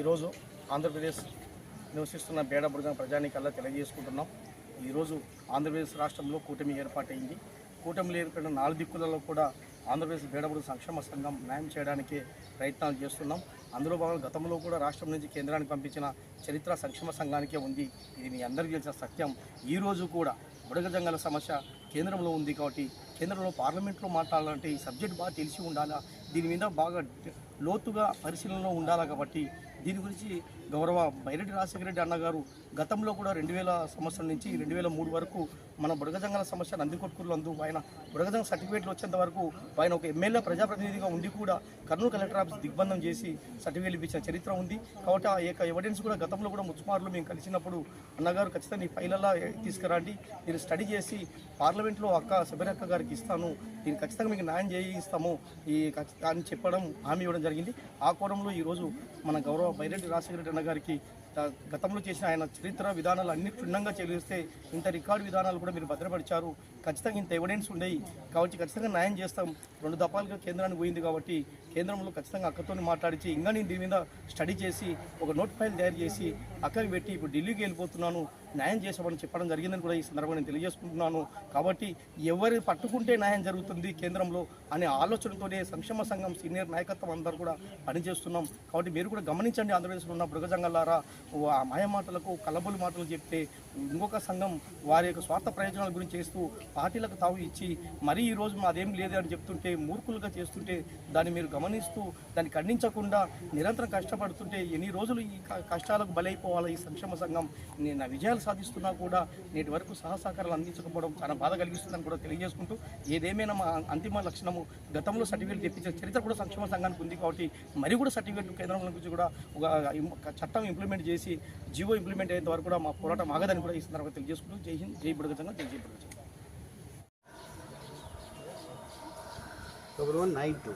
ఈరోజు ఆంధ్రప్రదేశ్ నివసిస్తున్న బేడ బృజం ప్రజానికల్లా తెలియజేసుకుంటున్నాం. ఈరోజు ఆంధ్రప్రదేశ్ రాష్ట్రంలో కూటమి ఏర్పాటైంది. కూటమిలో ఏర్పడిన నాలుగు దిక్కులలో కూడా ఆంధ్రప్రదేశ్ బేడబుడు సంక్షేమ సంఘం న్యాయం చేయడానికి ప్రయత్నాలు చేస్తున్నాం. అందులో భాగంగా గతంలో కూడా రాష్ట్రం నుంచి కేంద్రానికి పంపించిన చరిత్ర సంక్షేమ సంఘానికే ఉంది. ఇది మీ అందరికీ తెలిసిన సత్యం. ఈరోజు కూడా బుడగ జంగల సమస్య కేంద్రంలో ఉంది కాబట్టి కేంద్రంలో పార్లమెంట్లో మాట్లాడాలంటే ఈ సబ్జెక్ట్ బాగా తెలిసి ఉండాలా? దీని మీద బాగా లోతుగా పరిశీలనలో ఉండాలా కాబట్టి దీని గురించి గౌరవ బైరెడ్డి రాజశేఖర రెడ్డి అన్నగారు గతంలో కూడా రెండు వేల సంవత్సరం నుంచి రెండు వేల మూడు వరకు మన బుడగజంగల సమస్యను నందికొట్కూరులో అందు ఆయన బుడగజంగ సర్టిఫికేట్లు వచ్చేంత వరకు ఆయన ఒక ఎమ్మెల్యే ప్రజాప్రతినిధిగా ఉండి కూడా కర్నూలు కలెక్టర్ ఆఫీస్ దిగ్బంధం చేసి సర్టిఫికేట్ ఇప్పించిన చరిత్ర ఉంది. కాబట్టి ఆ యొక్క ఎవిడెన్స్ కూడా గతంలో కూడా ముచ్చుమారులు మేము కలిసినప్పుడు అన్నగారు ఖచ్చితంగా ఈ ఫైలల్లా తీసుకురండి. నేను స్టడీ చేసి పార్లమెంట్లో అక్క శబరక్క గారికి ఇస్తాను. దీన్ని ఖచ్చితంగా మీకు న్యాయం చేయిస్తాము. ఈ ఖచ్చి- అని చెప్పడం హామీ ఇవ్వడం జరిగింది. ఆ కోణంలో ఈరోజు మన గౌరవ బైరెడ్డి రాజశేఖర రెడ్డి అన్న గారికి గతంలో చేసిన ఆయన చరిత్ర విధానాలు అన్ని క్షుణ్ణంగా చెల్లిస్తే ఇంత రికార్డు విధానాలు కూడా మీరు భద్రపరిచారు. ఖచ్చితంగా ఇంత ఎవిడెన్స్ ఉండేవి కాబట్టి ఖచ్చితంగా న్యాయం చేస్తాం. రెండు దఫాలుగా కేంద్రానికి పోయింది కాబట్టి కేంద్రంలో ఖచ్చితంగా అక్కతో మాట్లాడించి ఇంకా నేను దీని మీద స్టడీ చేసి ఒక నోట్ ఫైల్ తయారు చేసి అక్కడికి పెట్టి ఇప్పుడు ఢిల్లీకి వెళ్ళిపోతున్నాను. న్యాయం చేసామని చెప్పడం జరిగిందని కూడా ఈ సందర్భంగా నేను తెలియజేసుకుంటున్నాను. కాబట్టి ఎవరు పట్టుకుంటే న్యాయం జరుగుతుంది కేంద్రంలో అనే ఆలోచనతోనే సంక్షేమ సంఘం సీనియర్ నాయకత్వం అందరూ కూడా పనిచేస్తున్నాం. కాబట్టి మీరు కూడా గమనించండి ఆంధ్రప్రదేశ్లో ఉన్న మృగజంగలారా ఆ మాయ మాటలకు కలబులు మాటలు చెప్తే ఇంకొక సంఘం వారి యొక్క స్వార్థ ప్రయోజనాల గురించి చేస్తూ పార్టీలకు తావు ఇచ్చి మరీ ఈరోజు మాదేం లేదు అని చెప్తుంటే మూర్ఖులుగా చేస్తుంటే దాన్ని మీరు గమనిస్తూ దాన్ని ఖండించకుండా నిరంతరం కష్టపడుతుంటే ఎన్ని రోజులు ఈ క- కష్టాలకు బలైపోవాలి ఈ సంక్షేమ సంఘం? నేను విజయాలు సాధిస్తున్నా కూడా నేటి వరకు సహసహకారాలు అందించకపోవడం చాలా బాధ కలిగిస్తుందని కూడా తెలియజేసుకుంటూ ఏదేమైనా మా అంతిమ లక్షణము గతంలో సర్టిఫికేట్ తెప్పించిన చరిత్ర కూడా సంక్షేమ సంఘానికి ఉంది కాబట్టి మరి కూడా సర్టిఫికేట్ కేంద్రం నుంచి కూడా ఒక చట్టం ఇంప్లిమెంట్ చేసి జీవో ఇంప్లిమెంట్ అయ్యేంత వరకు కూడా మా పోరాటం ఆగదని కూడా ఈ సందర్భంగా తెలియజేసుకుంటూ జై హింద్ జై బుడగతంగా జై జై బుడగతంగా డబల్ వన్ నైన్ టూ